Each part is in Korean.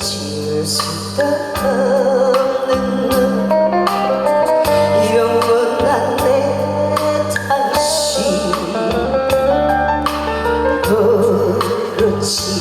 지울 수도 없 coração.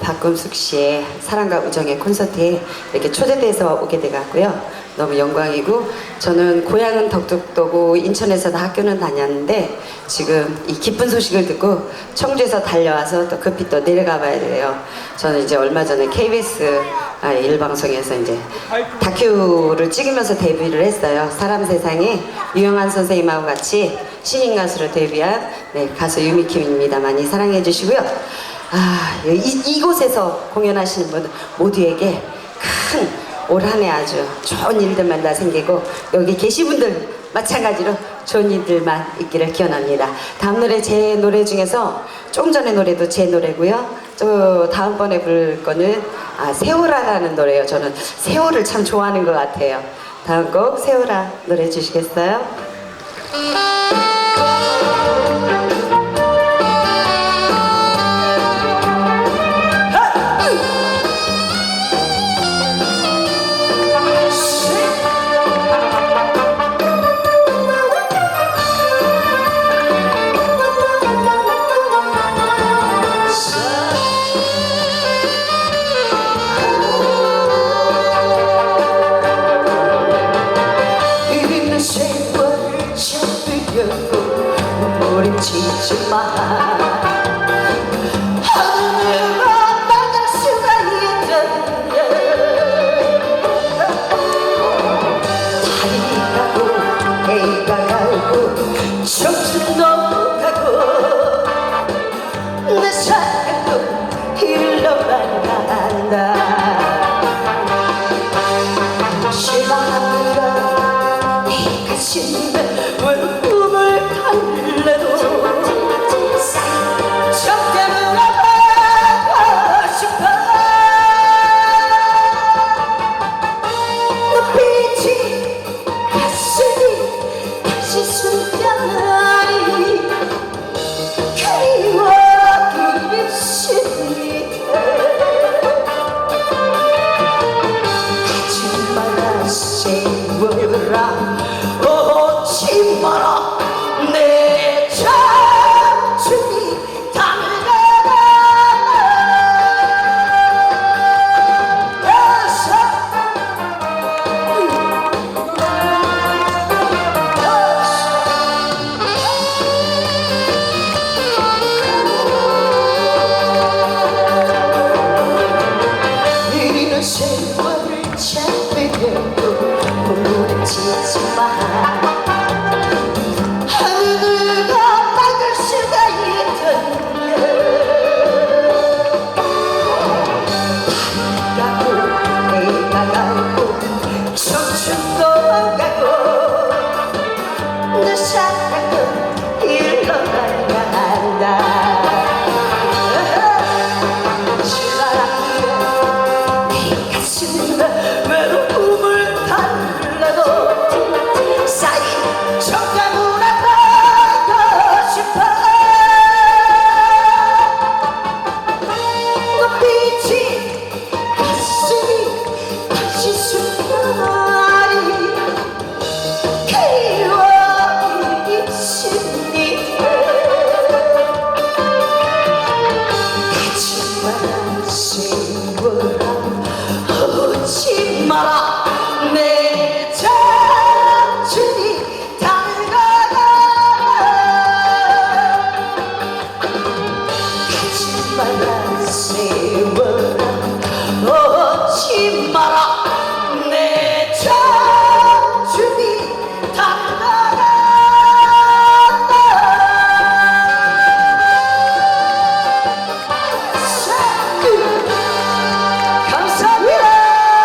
박금숙 씨의 사랑과 우정의 콘서트에 이렇게 초대돼서 오게 돼갖고요. 너무 영광이고, 저는 고향은 덕덕도고 인천에서 다 학교는 다녔는데, 지금 이 기쁜 소식을 듣고 청주에서 달려와서 또 급히 또 내려가 봐야 돼요. 저는 이제 얼마 전에 KBS 아, 일방송에서 이제 다큐를 찍으면서 데뷔를 했어요. 사람 세상에 유영한 선생님하고 같이 신인 가수로 데뷔한 네, 가수 유미킴입니다. 많이 사랑해 주시고요. 아, 이, 이곳에서 공연하시는 분들 모두에게 큰 올 한 해 아주 좋은 일들만 다 생기고 여기 계신 분들 마찬가지로 좋은 일들만 있기를 기원합니다. 다음 노래 제 노래 중에서 조금 전에 노래도 제 노래고요. 또 다음번에 부를 거는 아, 세월아라는 노래예요. 저는 세월을 참 좋아하는 것 같아요. 다음 곡 세월아 노래 주시겠어요? 눈물이치지 마 부르